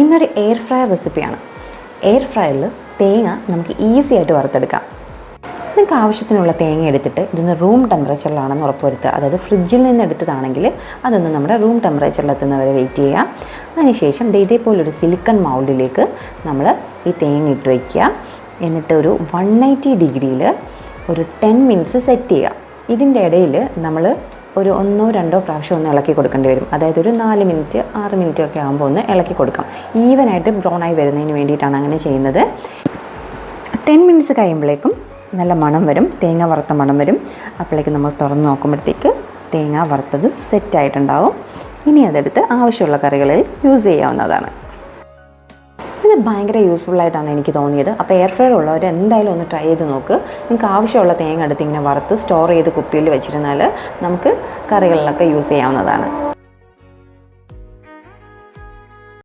ഇന്നൊരു air fryer റെസിപ്പിയാണ് air ഫ്രയറിൽ തേങ്ങ നമുക്ക് ഈസി ആയിട്ട് വറുത്തെടുക്കാം. നിങ്ങൾക്ക് ആവശ്യത്തിനുള്ള തേങ്ങ എടുത്തിട്ട് ഇതൊന്ന് റൂം ടെമ്പറേച്ചറിലാണെന്ന് ഉറപ്പുവരുത്തുക. അതായത് ഫ്രിഡ്ജിൽ നിന്ന് എടുത്തതാണെങ്കിൽ അതൊന്ന് നമ്മുടെ റൂം ടെമ്പറേച്ചറിൽ എത്തുന്നവരെ വെയിറ്റ് ചെയ്യുക. അതിനുശേഷം ഇതേപോലൊരു സിലിക്കൺ മൗൾഡിലേക്ക് നമ്മൾ ഈ തേങ്ങ ഇട്ട് വയ്ക്കുക എന്നിട്ട് ഒരു വൺ എയ്റ്റി ഡിഗ്രിയിൽ ഒരു ടെൻ മിനിറ്റ്സ് സെറ്റ് ചെയ്യുക. ഇതിന്റെ ഇടയിൽ നമ്മൾ ഒരു ഒന്നോ രണ്ടോ പ്രാവശ്യം ഒന്ന് ഇളക്കി കൊടുക്കേണ്ടി വരും. അതായത് ഒരു നാല് മിനിറ്റ് ആറ് മിനിറ്റ് ഒക്കെ ആകുമ്പോൾ ഒന്ന് ഇളക്കി കൊടുക്കാം. ഈവനായിട്ട് ബ്രൗൺ ആയി വരുന്നതിന് വേണ്ടിയിട്ടാണ് അങ്ങനെ ചെയ്യുന്നത്. ടെൻ മിനിറ്റ്സ് കഴിയുമ്പോഴേക്കും നല്ല മണം വരും. തേങ്ങ വറുത്ത മണം വരും. അപ്പോഴേക്കും നമ്മൾ തുറന്ന് നോക്കുമ്പോഴത്തേക്ക് തേങ്ങ വറുത്തത് സെറ്റായിട്ടുണ്ടാവും ഇനി അതെടുത്ത് ആവശ്യമുള്ള കറികളിൽ യൂസ് ചെയ്യാവുന്നതാണ്. ഇത് ഭയങ്കര യൂസ്ഫുൾ ആയിട്ടാണ് എനിക്ക് തോന്നിയത്. അപ്പോൾ എയർ ഫ്രയർ ഉള്ളവർ എന്തായാലും ഒന്ന് ട്രൈ ചെയ്ത് നോക്ക്. നിങ്ങൾക്ക് ആവശ്യമുള്ള തേങ്ങ എടുത്ത് ഇങ്ങനെ വറുത്ത് സ്റ്റോർ ചെയ്ത് കുപ്പിയിൽ വെച്ചിരുന്നാൽ നമുക്ക് കറികളിലൊക്കെ യൂസ് ചെയ്യാവുന്നതാണ്.